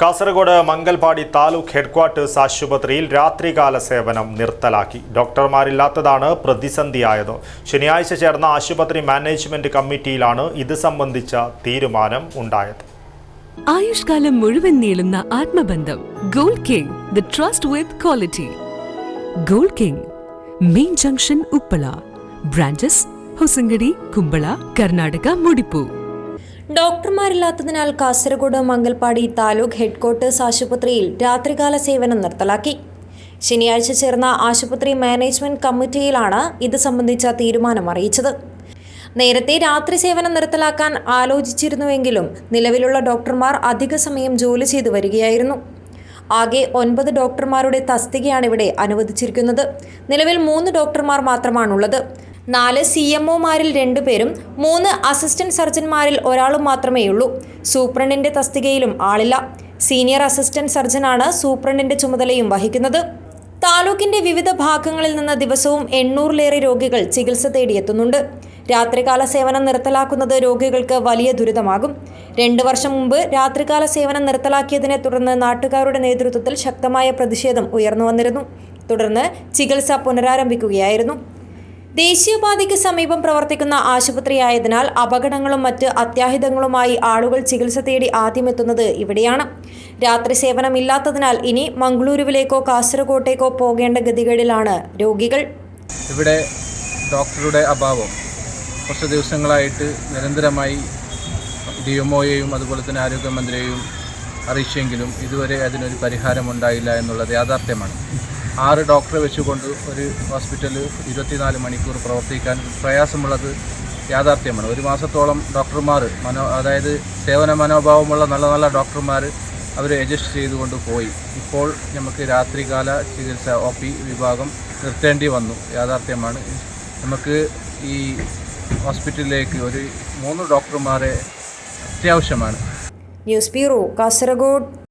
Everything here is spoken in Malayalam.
കാസർഗോഡ് മംഗൽപാടി താലൂക്ക് ഹെഡ്ക്വാർട്ടേഴ്സ് ആശുപത്രിയിൽ രാത്രികാല സേവനം നിർത്തലാക്കി. ഡോക്ടർമാരില്ലാത്തതാണ് പ്രതിസന്ധിയായത്. ശനിയാഴ്ച ചേർന്ന ആശുപത്രി മാനേജ്മെന്റ് കമ്മിറ്റിയിലാണ് ഇത് സംബന്ധിച്ച തീരുമാനം ഉണ്ടായത്. ആയുഷ്കാലം മുഴുവൻ നീളുന്ന ആത്മബന്ധം gold king the trust with quality gold king main junction Uppala branches Hosangadi Kumbala Karnataka മുടിപ്പൂ. ഡോക്ടർമാരില്ലാത്തതിനാൽ കാസർഗോഡ് മംഗൽപ്പാടി താലൂക്ക് ഹെഡ്ക്വാർട്ടേഴ്സ് ആശുപത്രിയിൽ രാത്രികാല സേവനം നിർത്തലാക്കി. ശനിയാഴ്ച ചേർന്ന ആശുപത്രി മാനേജ്മെന്റ് കമ്മിറ്റിയിലാണ് ഇത് സംബന്ധിച്ച തീരുമാനം അറിയിച്ചത്. നേരത്തെ രാത്രി സേവനം നിർത്തലാക്കാൻ ആലോചിച്ചിരുന്നുവെങ്കിലും നിലവിലുള്ള ഡോക്ടർമാർ അധിക സമയം ജോലി ചെയ്തു വരികയായിരുന്നു. ആകെ ഒൻപത് ഡോക്ടർമാരുടെ തസ്തികയാണ് ഇവിടെ അനുവദിച്ചിരിക്കുന്നത്. നിലവിൽ മൂന്ന് ഡോക്ടർമാർ മാത്രമാണുള്ളത്. നാല് സി എം ഒമാരിൽ രണ്ടുപേരും മൂന്ന് അസിസ്റ്റന്റ് സർജന്മാരിൽ ഒരാളും മാത്രമേയുള്ളൂ. സൂപ്രണ്ടിന്റെ തസ്തികയിലും ആളില്ല. സീനിയർ അസിസ്റ്റന്റ് സർജനാണ് സൂപ്രണ്ടിന്റെ ചുമതലയും വഹിക്കുന്നത്. താലൂക്കിന്റെ വിവിധ ഭാഗങ്ങളിൽ നിന്ന് ദിവസവും എണ്ണൂറിലേറെ രോഗികൾ ചികിത്സ തേടിയെത്തുന്നുണ്ട്. രാത്രികാല സേവനം നിർത്തലാക്കുന്നത് രോഗികൾക്ക് വലിയ ദുരിതമാകും. രണ്ടു വർഷം മുമ്പ് രാത്രികാല സേവനം നിർത്തലാക്കിയതിനെ തുടർന്ന് നാട്ടുകാരുടെ നേതൃത്വത്തിൽ ശക്തമായ പ്രതിഷേധം ഉയർന്നു വന്നിരുന്നു. തുടർന്ന് ചികിത്സ പുനരാരംഭിക്കുകയായിരുന്നു. ദേശീയപാതയ്ക്ക് സമീപം പ്രവർത്തിക്കുന്ന ആശുപത്രിയായതിനാൽ അപകടങ്ങളും മറ്റ് അത്യാഹിതങ്ങളുമായി ആളുകൾ ചികിത്സ തേടി ആദ്യമെത്തുന്നത് ഇവിടെയാണ്. രാത്രി സേവനമില്ലാത്തതിനാൽ ഇനി മംഗളൂരുവിലേക്കോ കാസർഗോട്ടേക്കോ പോകേണ്ട ഗതികളിലാണ് രോഗികൾ. ഇവിടെ ഡോക്ടറുടെ അഭാവം. കുറച്ച് ദിവസങ്ങളായിട്ട് നിരന്തരമായി ഡി എം ഒയെയും അതുപോലെ തന്നെ ആരോഗ്യമന്ത്രിയെയും അറിയിച്ചെങ്കിലും ഇതുവരെ അതിനൊരു പരിഹാരമുണ്ടായില്ല എന്നുള്ളത് യാഥാർത്ഥ്യമാണ്. ആറ് ഡോക്ടറെ വെച്ചുകൊണ്ട് ഒരു ഹോസ്പിറ്റൽ ഇരുപത്തിനാല് മണിക്കൂർ പ്രവർത്തിക്കാൻ പ്രയാസമുള്ളത് യാഥാർത്ഥ്യമാണ്. ഒരു മാസത്തോളം ഡോക്ടർമാർ മനോ അതായത് സേവന മനോഭാവമുള്ള നല്ല നല്ല ഡോക്ടർമാർ അവർ അഡ്ജസ്റ്റ് ചെയ്തുകൊണ്ട് പോയി. ഇപ്പോൾ നമുക്ക് രാത്രികാല ചികിത്സ ഒ പി വിഭാഗം നിർത്തേണ്ടി വന്നു. യാഥാർത്ഥ്യമാണ്. നമുക്ക് ഈ ഹോസ്പിറ്റലിലേക്ക് ഒരു മൂന്ന് ഡോക്ടർമാരെ അത്യാവശ്യമാണ്. News bureau Kasaragod.